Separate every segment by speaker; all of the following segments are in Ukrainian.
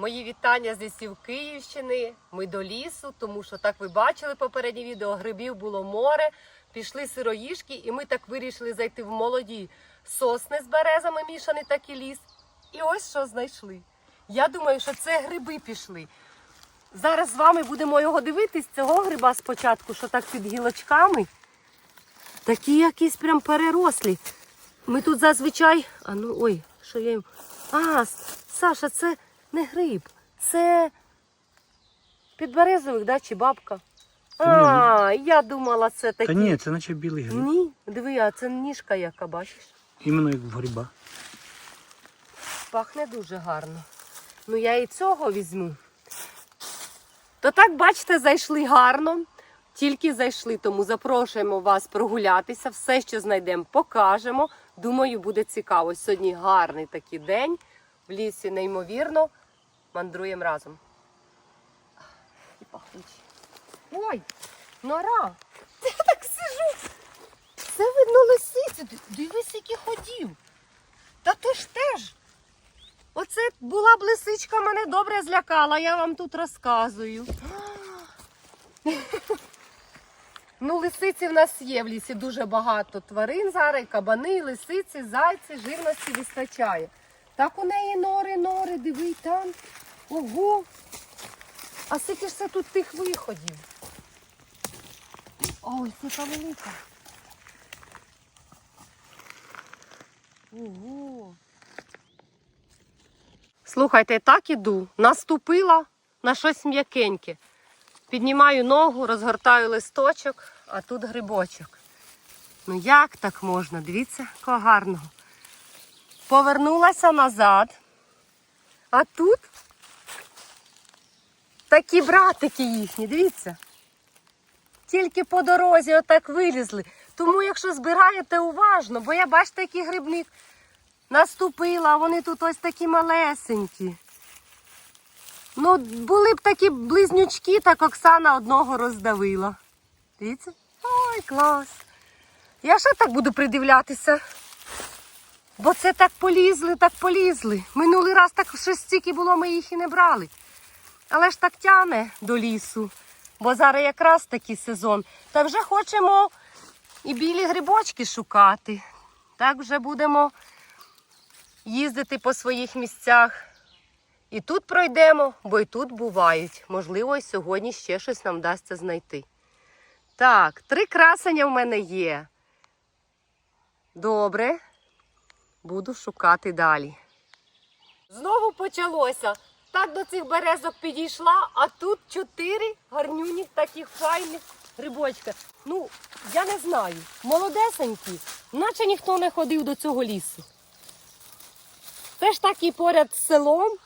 Speaker 1: Мої вітання з лісів Київщини. Ми до лісу, тому що так ви бачили попереднє відео. Грибів було море, пішли сироїшки, і ми так вирішили зайти в молоді сосни з березами, мішаний такий ліс. І ось що знайшли. Я думаю, що це гриби пішли. Зараз з вами будемо його дивитись, цього гриба спочатку, що так під гілочками. Такі якісь прям перерослі. Ми тут зазвичай. А ну ой, що я їм. А, Саша, це не гриб, це підберезовик, да, чи бабка? А, я думала, це такі.
Speaker 2: Та ні, це наче білий гриб.
Speaker 1: Ні, диви, а це ніжка яка, бачиш?
Speaker 2: Іменно як в гриба.
Speaker 1: Пахне дуже гарно. Ну я і цього візьму. То так, бачите, зайшли гарно. Тільки зайшли, тому запрошуємо вас прогулятися. Все, що знайдемо, покажемо. Думаю, буде цікаво. Сьогодні гарний такий день. В лісі неймовірно. Мандруємо разом. І пахнуть. Ой, нора! Я так сижу. Це видно лисицю. Дивись, який ходів. Та то ж теж. Оце була б лисичка, мене добре злякала, я вам тут розказую. Ну, лисиці в нас є в лісі дуже багато тварин зараз, і кабани, і лисиці, зайці, живності вистачає. Так у неї нори, нори, диви там. Ого. А скільки ж це тут тих виходів? Ой, це велика. Ого. Слухайте, так іду. Наступила на щось м'якеньке. Піднімаю ногу, розгортаю листочок, а тут грибочок. Ну як так можна? Дивіться, якого гарного. Повернулася назад. А тут такі братики їхні, дивіться. Тільки по дорозі отак вилізли. Тому, якщо збираєте уважно, бо я бачите, який грибник наступила, а вони тут ось такі малесенькі. Ну, були б такі близнючки, так Оксана одного роздавила. Дивіться? Ой, клас. Я ще так буду придивлятися. Бо це так полізли, так полізли. Минулий раз так щось стільки було, ми їх і не брали. Але ж так тяне до лісу, бо зараз якраз такий сезон. Та вже хочемо і білі грибочки шукати. Так вже будемо їздити по своїх місцях. І тут пройдемо, бо і тут бувають. Можливо, і сьогодні ще щось нам вдасться знайти. Так, три красення в мене є. Добре. Буду шукати далі. Знову почалося. Так до цих березок підійшла, а тут чотири гарнюні таких файних грибочка. Ну, я не знаю. Молодесенькі, наче ніхто не ходив до цього лісу. Теж так і поряд з селом.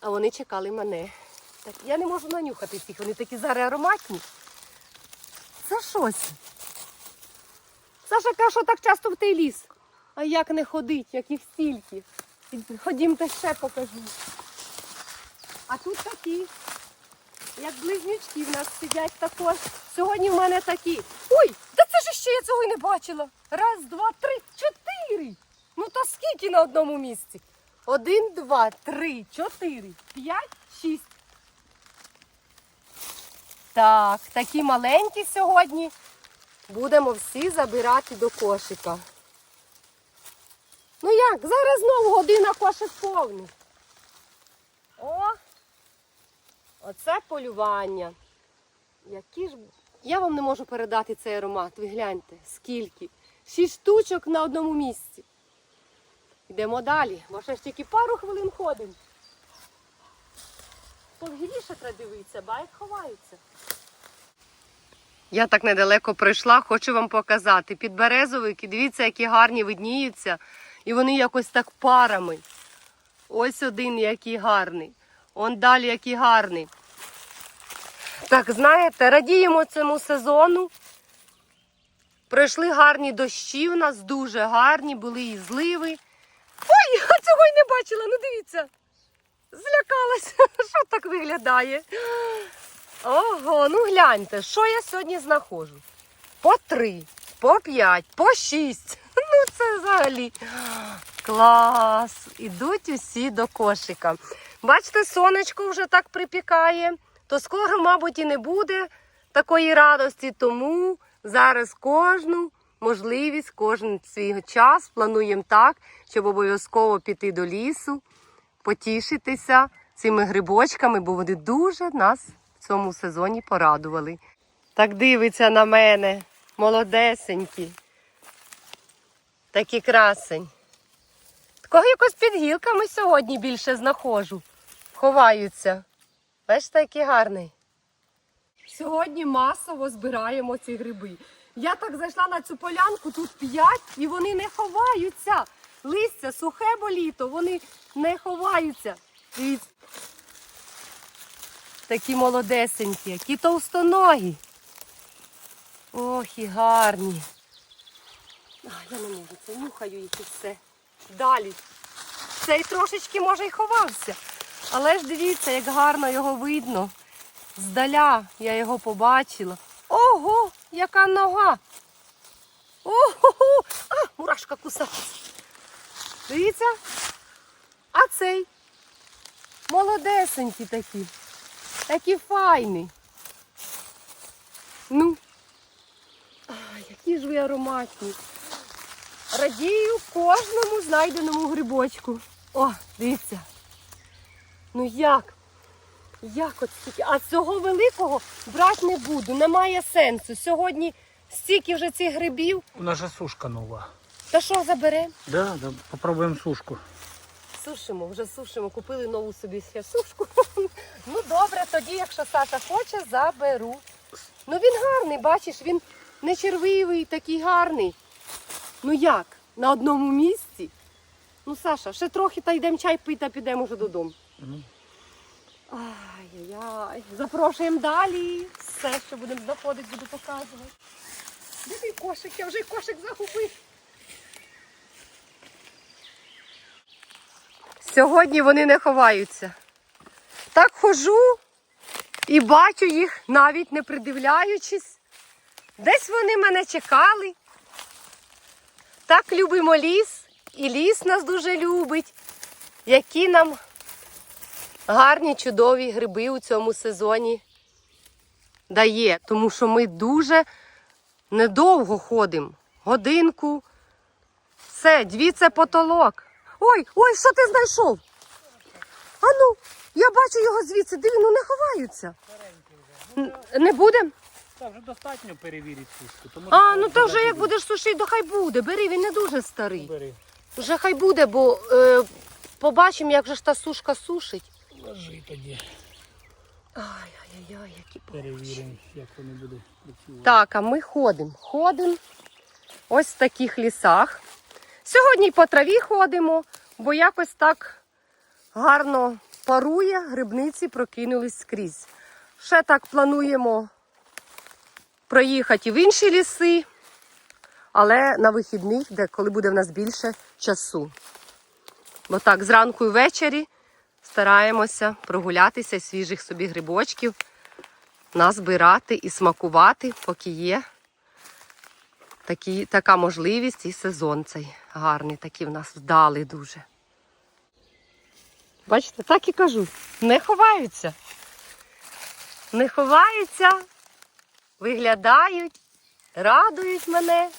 Speaker 1: А вони чекали мене. Так я не можу нанюхати цих, вони такі зараз ароматні. Це щось. Саша каже, що так часто в той ліс. А як не ходить, як їх стільки. Ходімте ще покажу. А тут такі, як близнючки в нас сидять також. Сьогодні в мене такі. Ой, та це ж ще я цього й не бачила. Раз, два, три, чотири. Ну то скільки на одному місці? Один, два, три, чотири, п'ять, шість. Так, такі маленькі сьогодні. Будемо всі забирати до кошика. Ну як, зараз знову година кошик повний. О! Оце полювання. Які ж. Я вам не можу передати цей аромат. Ви гляньте, скільки. Шість штучок на одному місці. Йдемо далі, бо ще ж тільки пару хвилин ходимо. Повгіліше треба дивитися, ба як ховаються. Я так недалеко пройшла, хочу вам показати. Підберезовики, дивіться, які гарні видніються. І вони якось так парами. Ось один який гарний. Он далі який гарний. Так, знаєте, радіємо цьому сезону. Пройшли гарні дощі в нас, дуже гарні, були і зливи. Ой, я цього й не бачила, ну дивіться. Злякалася, що так виглядає. Ого, ну гляньте, що я сьогодні знаходжу. По три, по п'ять, по шість. Ну це взагалі клас. Ідуть усі до кошика. Бачите, сонечко вже так припікає, то скоро, мабуть, і не буде такої радості, тому зараз кожну можливість, кожен свій час плануємо так, щоб обов'язково піти до лісу, потішитися цими грибочками, бо вони дуже нас в цьому сезоні порадували. Так дивиться на мене, молодесенький. Такий красень. Такого якось під гілками сьогодні більше знаходжу. Ховаються. Бачите, який гарний. Сьогодні масово збираємо ці гриби. Я так зайшла на цю полянку, тут п'ять, і вони не ховаються. Листя сухе бо літо, вони не ховаються. Дивіться. Такі молодесенькі, які товстоногі. Ох, і гарні. А, я не можу, це нюхаю їх і все. Далі. Цей трошечки, може, й ховався. Але ж дивіться, як гарно його видно. Здаля я його побачила. Ого, яка нога! Ого! А, мурашка кусається. Дивіться. А цей молодесенький такий. Такий файний. Ну. А, які ж ви ароматні. Радію кожному знайденому грибочку. О, дивіться. Ну як? Як от стільки? А цього великого брати не буду, немає сенсу. Сьогодні стільки вже цих грибів.
Speaker 2: У нас же сушка нова.
Speaker 1: Та що заберемо?
Speaker 2: Да, да, попробуємо сушку.
Speaker 1: Сушимо, вже сушимо, купили нову собі ще сушку. Ну добре, тоді, якщо Саша хоче, заберу. Ну він гарний, бачиш, він не червивий, такий гарний. Ну як? На одному місці? Ну, Саша, ще трохи та йдемо чай пити, та підемо вже додому.
Speaker 2: Ну.
Speaker 1: Ай-яй-яй. Запрошуємо далі. Все, що будемо знаходити, буду показувати. Де мій кошик? Я вже й кошик загубив. Сьогодні вони не ховаються. Так хожу і бачу їх, навіть не придивляючись. Десь вони мене чекали. Так любимо ліс, і ліс нас дуже любить. Які нам гарні чудові гриби у цьому сезоні дає, тому що ми дуже недовго ходимо. Годинку. Все, дивіться потолок. Ой, ой, що ти знайшов? Ану, я бачу його звідси, диви, ну не ховаються. Не буде?
Speaker 2: Так, вже достатньо перевірити сушку. Тому
Speaker 1: А, ну то вже як будеш сушити, то хай буде. Бери, він не дуже старий.
Speaker 2: Бери,
Speaker 1: Вже хай буде, бо е, побачимо, як же ж та сушка сушить.
Speaker 2: ложи тоді.
Speaker 1: Ай-яй-яй, які по-
Speaker 2: Перевіримо, як вони будуть працювати.
Speaker 1: Так, а ми ходимо. Ходимо ось в таких лісах. Сьогодні й по траві ходимо, бо якось так гарно парує, грибниці прокинулись скрізь. Ще так плануємо проїхати і в інші ліси, але на вихідних, де коли буде в нас більше часу. Бо так, зранку і ввечері стараємося прогулятися свіжих собі грибочків назбирати і смакувати, поки є такі, така можливість і сезон цей гарний, такий в нас вдалий дуже. Бачите, так і кажу, не ховаються. Не ховаються, виглядають, радують мене.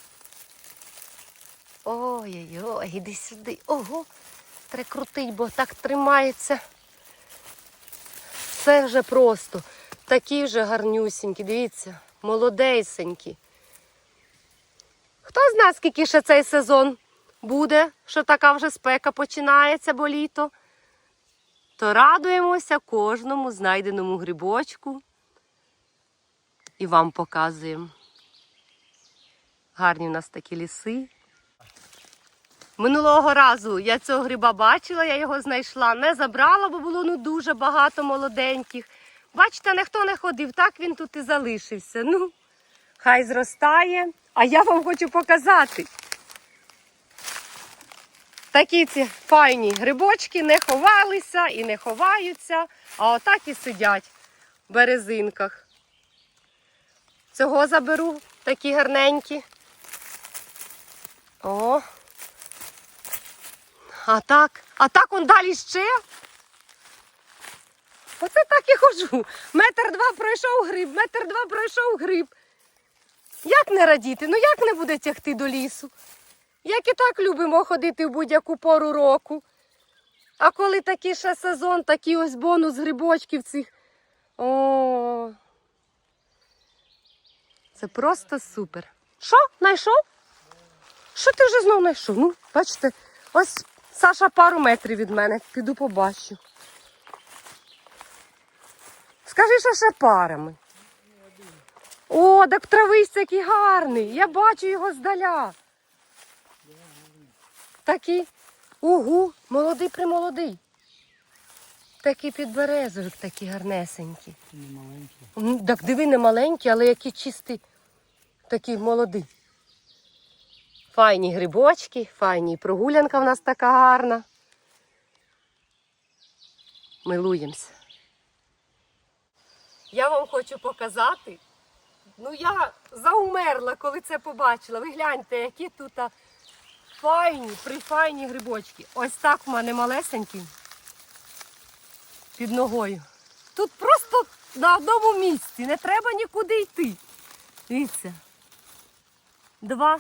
Speaker 1: Ой-ой-ой, іди сюди. Ого, треба крутить, бо так тримається. Це вже просто. Такі вже гарнюсінькі, дивіться, молодейсенькі. Хто знає, скільки ще цей сезон буде, що така вже спека починається, бо літо, то радуємося кожному знайденому грибочку і вам показуємо. Гарні у нас такі ліси. Минулого разу я цього гриба бачила, я його знайшла, не забрала, бо було ну дуже багато молоденьких. Бачите, ніхто не ходив, так він тут і залишився. Ну, хай зростає. А я вам хочу показати. Такі ці файні грибочки не ховалися і не ховаються, а отак і сидять в березинках. Цього заберу, такі гарненькі. О. А так, а так он далі ще. Оце так і ходжу. Метр два пройшов гриб, метр два пройшов гриб. Як не радіти? Ну як не буде тягти до лісу? Як і так любимо ходити в будь-яку пору року. А коли такий ще сезон, такий ось бонус грибочків цих. О. Це просто супер. Що, знайшов? Що ти вже знов знайшов? Ну, бачите, ось Саша пару метрів від мене. Піду побачу. Скажи, що ще парами. О, так трависть який гарний. Я бачу його здаля. Такий. Угу, молодий примолодий. Такий підберезовик, такий гарнесенький.
Speaker 2: Не маленький.
Speaker 1: Ну, Так диви, не маленький, але який чистий, такий молодий. Файні грибочки, файні прогулянка в нас така гарна. Милуємося. Я вам хочу показати. Ну, я заумерла, коли це побачила. Ви гляньте, які тут файні, прифайні грибочки. Ось так в мене малесенькі під ногою. Тут просто на одному місці, не треба нікуди йти. Дивіться. Два.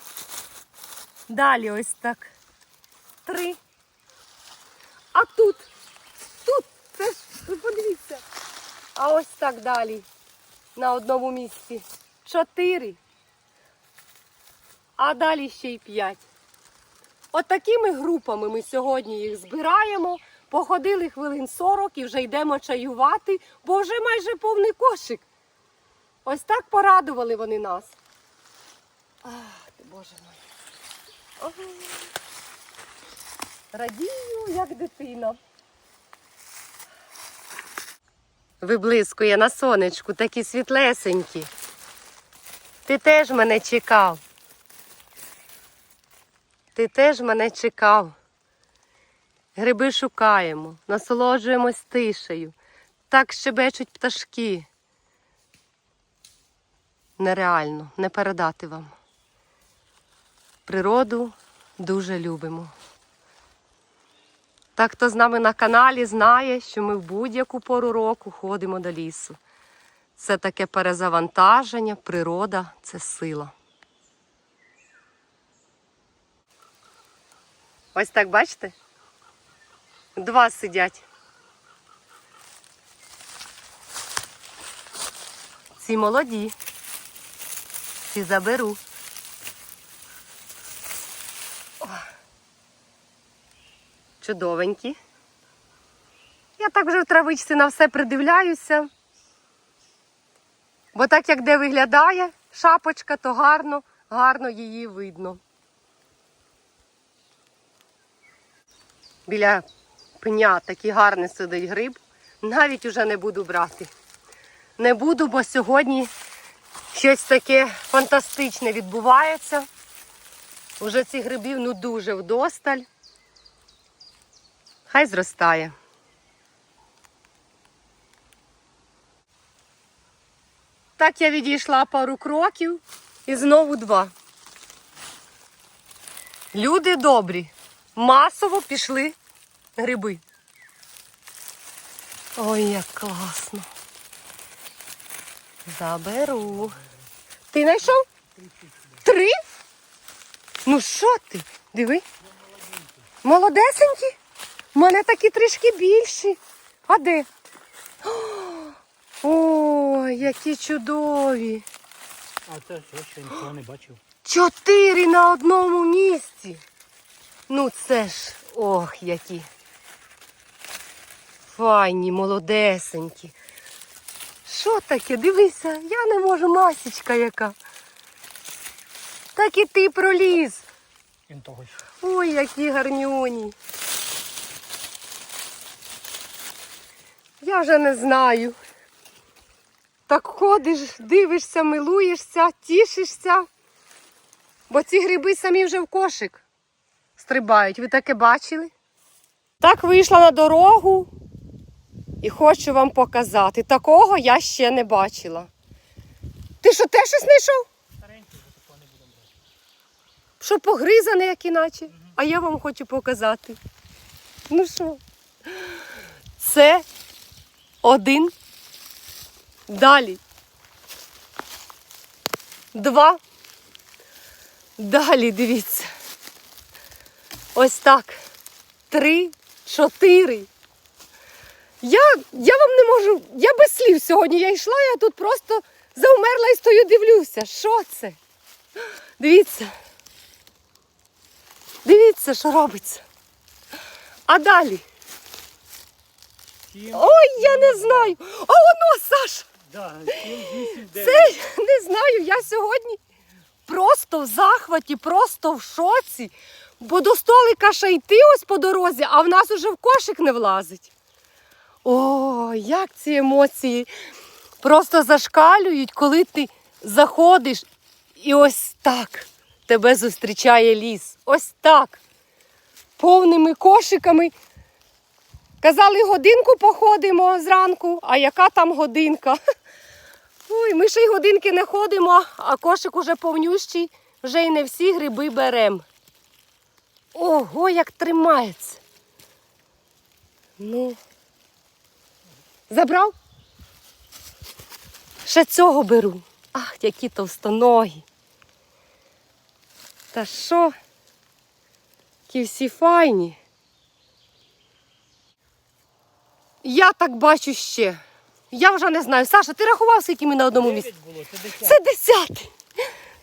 Speaker 1: Далі ось так. Три. А тут, тут, це ж, ви подивіться. А ось так далі. На одному місці. Чотири. А далі ще й п'ять. Отакими групами ми сьогодні їх збираємо. Походили хвилин 40 і вже йдемо чаювати, бо вже майже повний кошик. Ось так порадували вони нас. Ах, ти Боже мой. Ага. Радію, як дитина. Виблискує на сонечку, такі світлесенькі. Ти теж мене чекав. Ти теж мене чекав. Гриби шукаємо, насолоджуємось тишею. Так щебечуть пташки. Нереально не передати вам. Природу дуже любимо. Так, хто з нами на каналі знає, що ми в будь-яку пору року ходимо до лісу. Це таке перезавантаження, природа це сила. Ось так бачите? Два сидять. Ці молоді. Ці заберу. О. Чудовенькі. Я так вже в травичці на все придивляюся. Бо так як де виглядає шапочка, то гарно, гарно її видно. Біля пня такий гарний сидить гриб. Навіть уже не буду брати. Не буду, бо сьогодні щось таке фантастичне відбувається. Уже цих грибів ну дуже вдосталь. Хай зростає. Так я відійшла пару кроків і знову два. Люди добрі, масово пішли гриби. Ой, як класно. Заберу. Ти знайшов? Три? Ну що ти? Диви. Молодесенькі? У мене такі трішки більші. А де? Ой, які чудові.
Speaker 2: А це що, ще нікого не бачив.
Speaker 1: Чотири на одному місці. Ну це ж, ох, які. Файні, молодесенькі. Що таке? Дивися, я не можу, масічка яка. Так і ти проліз. Ой, які гарнюні. Я вже не знаю. Так ходиш, дивишся, милуєшся, тішишся. Бо ці гриби самі вже в кошик стрибають. Ви таке бачили? Так вийшла на дорогу і хочу вам показати. Такого я ще не бачила. Ти що, теж щось знайшов?
Speaker 2: Старенький такого не будемо брати.
Speaker 1: Що погризане, як іначе. А я вам хочу показати. Ну що? Це Один. Далі. Два. Далі, дивіться. Ось так. Три, чотири. Я, я вам не можу. Я без слів сьогодні. Я йшла, я тут просто заумерла і стою, дивлюся. Що це? Дивіться. Дивіться, що робиться. А далі. Ой, я не знаю. А воно, Саш! Це не знаю. Я сьогодні просто в захваті, просто в шоці. Бо до столика ще йти ось по дорозі, а в нас уже в кошик не влазить. О, як ці емоції просто зашкалюють, коли ти заходиш і ось так тебе зустрічає ліс. Ось так. Повними кошиками. Казали, годинку походимо зранку, а яка там годинка? Ой, ми ще й годинки не ходимо, а кошик уже повнющий, вже й не всі гриби берем. Ого, як тримається. Ну. Забрав? Ще цього беру. Ах, які товстоногі. Та що? Ті всі файні. Я так бачу ще. Я вже не знаю. Саша, ти рахував, скільки ми на одному місці?
Speaker 2: Було, це десять.
Speaker 1: Це десятий.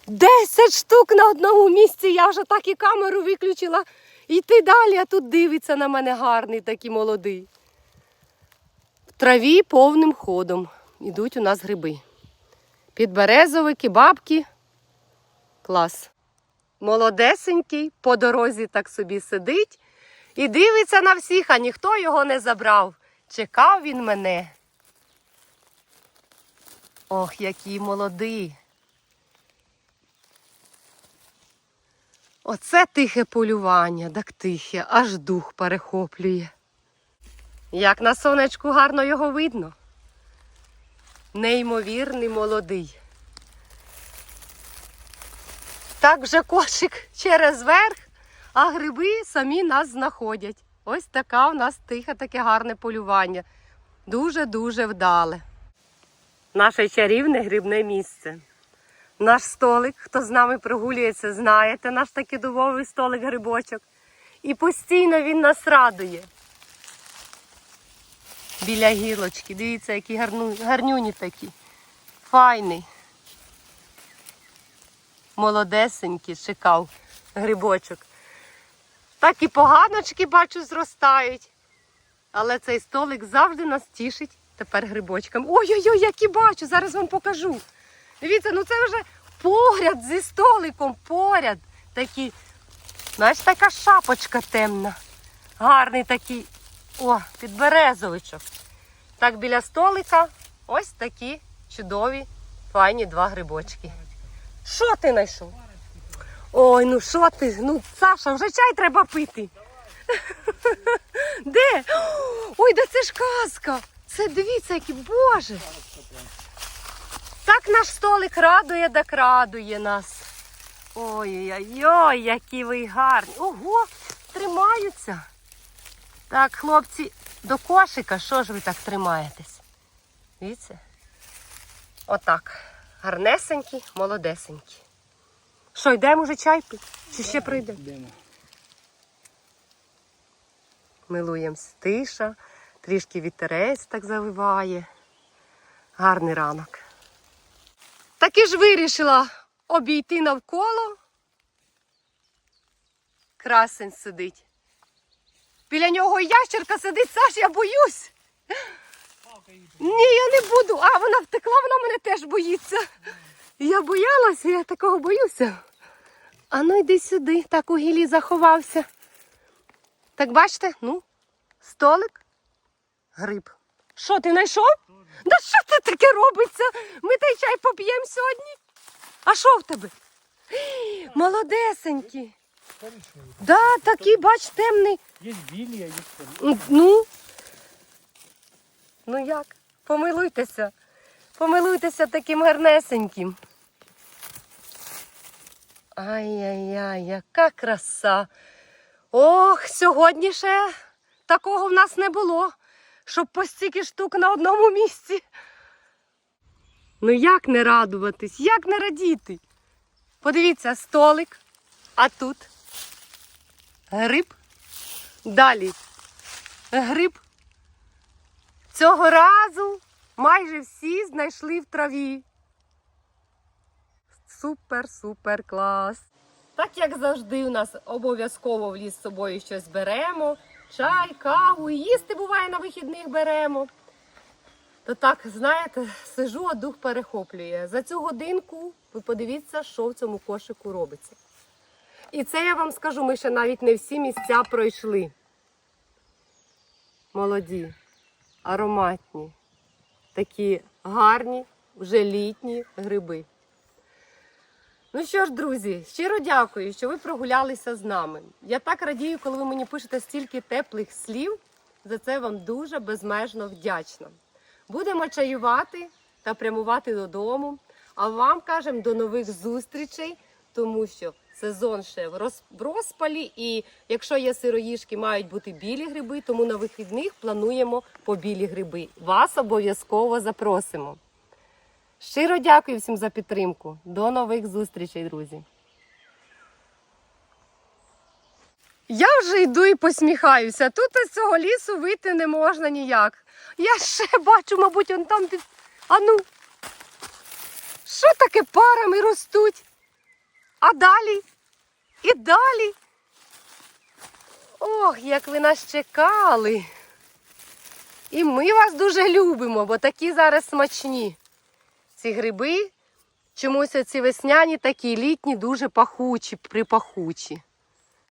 Speaker 1: Десять штук на одному місці. Я вже так і камеру виключила. Йти далі, а тут дивиться на мене гарний, такий молодий. Траві повним ходом ідуть у нас гриби. Підберезовики, бабки. Клас. Молодесенький, по дорозі так собі сидить і дивиться на всіх, а ніхто його не забрав. Чекав він мене. Ох, який молодий. Оце тихе полювання, так тихе, аж дух перехоплює. Як на сонечку гарно його видно. Неймовірний молодий. Так вже кошик через верх, а гриби самі нас знаходять. Ось така у нас тихе, таке гарне полювання. Дуже-дуже вдале. Наше чарівне грибне місце. Наш столик, хто з нами прогулюється, знаєте, наш такий дубовий столик грибочок. І постійно він нас радує. Біля гілочки. Дивіться, які гарну, гарнюні такі. Файний. Молодесенький, чекав грибочок. Так і поганочки, бачу, зростають. Але цей столик завжди нас тішить тепер грибочками. Ой-ой-ой, які бачу, зараз вам покажу. Дивіться, ну це вже поряд зі столиком, поряд. Такі, знаєш, така шапочка темна. Гарний такий, о, підберезовичок. Так, біля столика ось такі чудові, файні два грибочки. Що ти знайшов? Ой, ну що ти? Ну, Саша, вже чай треба пити. Де? Ой, да це ж казка. Це дивіться, які боже. Так наш столик радує, так радує нас. Ой-ой-ой, які ви гарні. Ого, тримаються. Так, хлопці, до кошика, що ж ви так тримаєтесь? Дивіться? Отак. Гарнесенькі, молодесенькі. Що, йдемо вже чай пити? Чи ще прийдемо?
Speaker 2: Йдемо.
Speaker 1: Милуємось. Тиша, трішки вітерець так завиває. Гарний ранок. Таки ж вирішила обійти навколо. Красень сидить. Біля нього ящерка сидить, Саш, я боюсь. Ні, я не буду. А, вона втекла, вона мене теж боїться. Я боялася, я такого боюся. А ну йди сюди, так у гілі заховався. Так бачите, ну, столик, гриб. Що ти знайшов? Да що це таке робиться? Ми той чай поп'ємо сьогодні. А що в тебе? Молодесенький.
Speaker 2: Коричневий.
Speaker 1: Да, такий, бач, темний.
Speaker 2: Є білі, а є.
Speaker 1: М, Ну. Ну як? Помилуйтеся. Помилуйтеся таким гарнесеньким. Ай-яй-яй, яка краса. Ох, сьогодні ще такого в нас не було. щоб по стільки штук на одному місці. Ну як не радуватись, як не радіти? Подивіться, столик, а тут гриб. Далі гриб. Цього разу майже всі знайшли в траві. Супер, супер клас. Так як завжди, у нас обов'язково в ліс з собою щось беремо. Чай, каву, їсти буває на вихідних беремо. То так, знаєте, сижу, а дух перехоплює. За цю годинку ви подивіться, що в цьому кошику робиться. І це я вам скажу, ми ще навіть не всі місця пройшли. Молоді, ароматні, такі гарні, вже літні гриби. Ну що ж, друзі, щиро дякую, що ви прогулялися з нами. Я так радію, коли ви мені пишете стільки теплих слів. За це вам дуже безмежно вдячна. Будемо чаювати та прямувати додому. А вам кажемо до нових зустрічей, тому що сезон ще в розпалі. І якщо є сироїжки, мають бути білі гриби, тому на вихідних плануємо по білі гриби. Вас обов'язково запросимо. Щиро дякую всім за підтримку. До нових зустрічей, друзі. Я вже йду і посміхаюся. Тут із цього лісу вийти не можна ніяк. Я ще бачу, мабуть, он там під. Ану. Що таке парами ростуть? А далі? І далі. Ох, як ви нас чекали. І ми вас дуже любимо, бо такі зараз смачні. Ці гриби чомусь ці весняні такі літні, дуже пахучі, припахучі.